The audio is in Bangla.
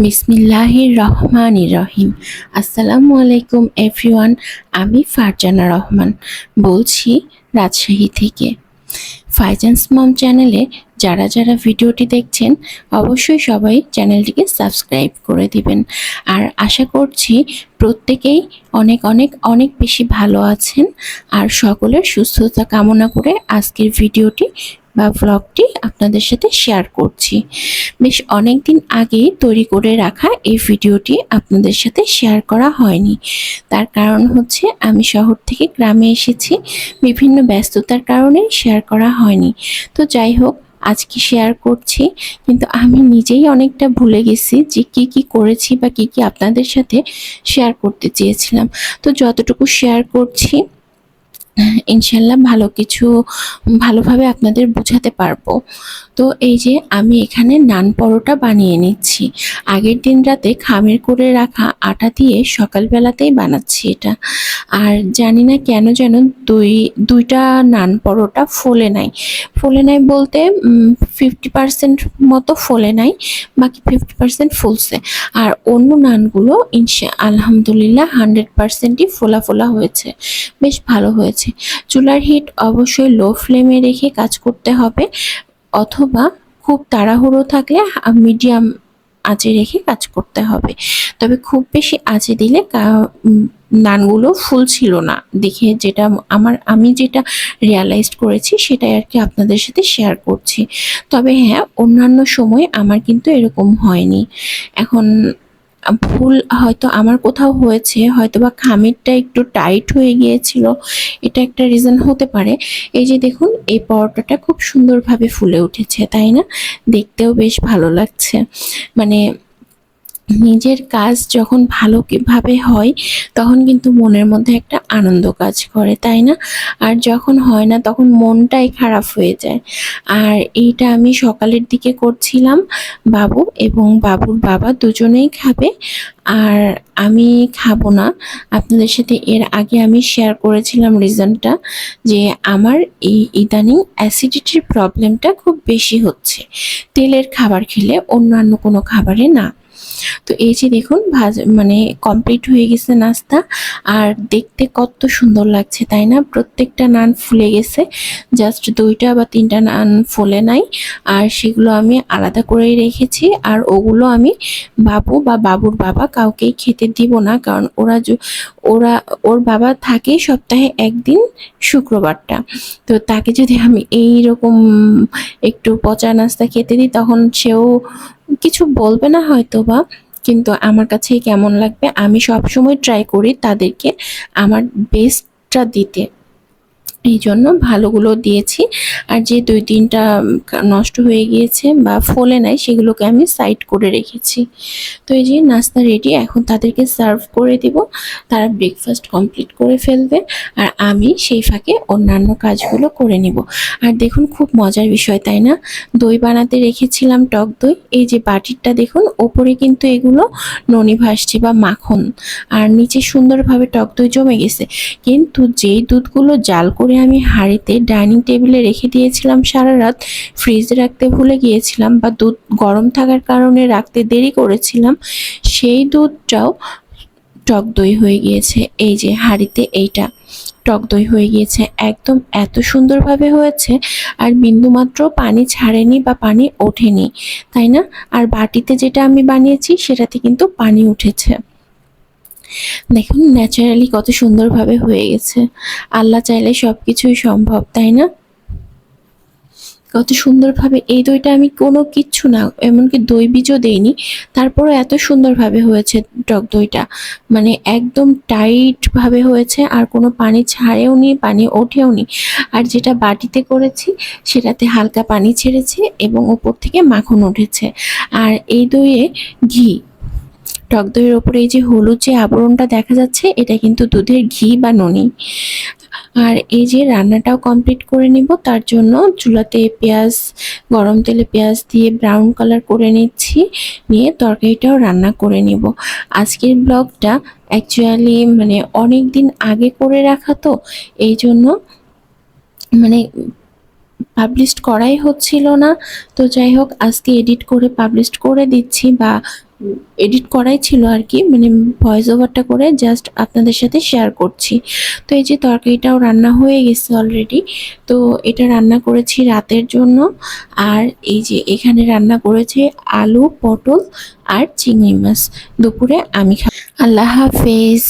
বিসমিল্লাহির রহমানির রহিম। আসসালামু আলাইকুম এভরিওয়ান, আমি ফারজানা রহমান বলছি রাজশাহী থেকে। ফাইজান্স মম চ্যানেলে যারা যারা ভিডিওটি দেখছেন, অবশ্যই সবাই চ্যানেলটিকে সাবস্ক্রাইব করে দিবেন। আর আশা করছি প্রত্যেকেই অনেক অনেক অনেক বেশি ভালো আছেন আর সকলের সুস্থতা কামনা করে আজকের ভিডিওটি বা ব্লগটি আপনাদের সাথে শেয়ার করছি। বেশ অনেক দিন আগেই তৈরি করে রাখা এই ভিডিওটি আপনাদের সাথে শেয়ার করা হয়নি। তার কারণ হচ্ছে আমি শহর থেকে গ্রামে এসেছি, বিভিন্ন ব্যস্ততার কারণে শেয়ার করা হয়নি। তো যাই হোক, আজকে শেয়ার করছি, কিন্তু আমি নিজেই অনেকটা ভুলে গেছি যে কি কি করেছি বা কি কি আপনাদের সাথে শেয়ার করতে চেয়েছিলাম। তো যতটুকু শেয়ার করছি ইনশাল্লাহ ভালো কিছু, ভালোভাবে আপনাদের বোঝাতে পারব। তো এই যে আমি এখানে নান পরোটা বানিয়ে নিচ্ছি। আগের দিন রাতে খামের করে রাখা আটা দিয়ে সকালবেলাতেই বানাচ্ছি এটা। আর জানি না কেন যেন দুই, দুইটা নান পরোটা ফোলে নাই। ফোলে নাই বলতে ফিফটি পার্সেন্ট মতো ফোলে নাই, বাকি ফিফটি পার্সেন্ট ফুলছে। আর অন্য নানগুলো ইনশা, আলহামদুলিল্লাহ হান্ড্রেড পার্সেন্টই ফোলা ফোলা হয়েছে। বেশ ভালো হয়েছে। চুলার হিট অবশ্যই লো ফ্লেমে রেখে কাজ করতে হবে, অথবা খুব তাড়াহুড়ো থাকলে মিডিয়াম আঁচে রেখে কাজ করতে হবে। তবে খুব বেশি আঁচে দিলে নানগুলো ফুল ছিল না। দেখে যেটা আমার, আমি যেটা রিয়ালাইজড করেছি সেটাই আর কি আপনাদের সাথে শেয়ার করছি। তবে হ্যাঁ অন্যান্য সময় আমার কিন্তু এরকম হয়নি। এখন ভুল হয়তো আমার কোথাও হয়েছে হয়তো বা খামিরটা একটু টাইট হয়ে গিয়েছিল, এটা একটা রিজন হতে পারে। এই যে দেখুন, এই পরোটাটা খুব সুন্দরভাবে ফুলে উঠেছে, তাই না? দেখতেও বেশ ভালো লাগছে। মানে নিজের কাজ যখন ভালো ভাবে হয়, তখন কিন্তু মনের মধ্যে একটা আনন্দ কাজ করে, তাই না? আর যখন হয় না, তখন মনটাই খারাপ হয়ে যায়। আর এইটা আমি সকালের দিকে করছিলাম বাবু এবং বাবুর বাবা দুজনেই খাবে। আর আমি খাব না। আপনাদের সাথে এর আগে আমি শেয়ার করেছিলাম রিজনটা যে আমার এই ইদানিং অ্যাসিডিটির প্রবলেমটা খুব বেশি হচ্ছে। তেলের খাবার খেলে অন্যান্য কোনো খাবারে না। তো এই যে দেখুন, ভাজ মানে কমপ্লিট হয়ে গেছে নাস্তা। আর দেখতে কত সুন্দর লাগছে, তাই না? প্রত্যেকটা নান ফুলে গেছে। জাস্ট দুইটা বা তিনটা নান ফুলে নাই। আর সেগুলো আমি আলাদা করেই রেখেছি। আর ওগুলো আমি বাবু বা বাবুর বাবা কাউকেই খেতে দিব না, কারণ ওরা ওরা, ওর বাবা থাকে সপ্তাহে একদিন শুক্রবারটা। তো তাকে যদি আমি এই রকম একটু পচা নাস্তা খেতে দিই, তখন সেও কিছু বলবে না হয়তো বা কিন্তু আমার কাছে কেমন লাগবে, আমি সব সময় ট্রাই করি তাদেরকে আমার বেস্টটা দিতে। এই জন্য ভালোগুলো দিয়েছি। আর যে দুই তিনটা নষ্ট হয়ে গিয়েছে বা ফলে নাই, সেগুলোকে আমি সাইড করে রেখেছি। তো এই যে নাস্তা রেডি এখন তাদেরকে সার্ভ করে দিব। তারা ব্রেকফাস্ট কমপ্লিট করে ফেলবে। আর আমি সেই ফাঁকে অন্যান্য কাজগুলো করে নিব। আর দেখুন, খুব মজার বিষয়, তাই না? দই বানাতে রেখেছিলাম টক দই। এই যে বাটিরটা দেখুন, ওপরে কিন্তু এগুলো ননি ভাসছে বা মাখন। আর নিচে সুন্দরভাবে টক দই জমে গেছে। কিন্তু যেই দুধগুলো জাল করে আমি হাঁড়িতে ডাইনিং টেবিলে রেখে দিয়েছিলাম সারা রাত। ফ্রিজে রাখতে ভুলে গিয়েছিলাম বা দুধ গরম থাকার কারণে রাখতে দেরি করেছিলাম। সেই দুধটাও টক দই হয়ে গিয়েছে। এই যে হাঁড়িতে এইটা টক দই হয়ে গিয়েছে। একদম এত সুন্দরভাবে হয়েছে আর বিন্দুমাত্র পানি ছাড়েনি বা পানি ওঠেনি, তাই না? আর বাটিতে যেটা আমি বানিয়েছি সেটাতে কিন্তু পানি উঠেছে। দেখুন, ন্যাচারালি কত সুন্দরভাবে হয়ে গেছে। আল্লাহ চাইলে সব কিছুই সম্ভব, তাই না? কত সুন্দরভাবে, এই দইটা আমি কোনো কিচ্ছু না, এমনকি দই বীজও দেইনি, তারপরও এত সুন্দরভাবে হয়েছে টক দইটা। মানে একদম টাইট ভাবে হয়েছে, আর কোনো পানি ছাড়েও নি, পানি ওঠেও নি। আর যেটা বাটিতে করেছি, সেটাতে হালকা পানি ছেড়েছে এবং উপর থেকে মাখন উঠেছে। আর এই দইয়ে ঘি টক দইয়ের ওপরে এই যে হলুদ যে আবরণটা দেখা যাচ্ছে, এটা কিন্তু দুধের ঘি বা ননি। আর এই যে রান্নাটাও কমপ্লিট করে নিব, তার জন্য চুলাতে পেঁয়াজ, গরম তেলে পেঁয়াজ দিয়ে ব্রাউন কালার করে নিচ্ছি, নিয়ে তরকারিটাও রান্না করে নিব। আজকের ব্লগটা অ্যাকচুয়ালি মানে অনেক দিন আগে করে রাখা তো, এই জন্য মানে পাবলিশ করাই হচ্ছিল না। তো যাই হোক, আজকে এডিট করে পাবলিশ করে দিচ্ছি বা এডিট করাই ছিল আর কি মানে ভয়েস ওভারটা করে জাস্ট আপনাদের সাথে শেয়ার করছি। তো এই যে তরকারিটাও রান্না হয়ে গেছে অলরেডি তো এটা রান্না করেছি রাতের জন্য। আর এই যে এখানে রান্না করেছে আলু, পটল আর চিংড়ি মাছ। দুপুরে আমি খা আল্লাহ হাফেজ।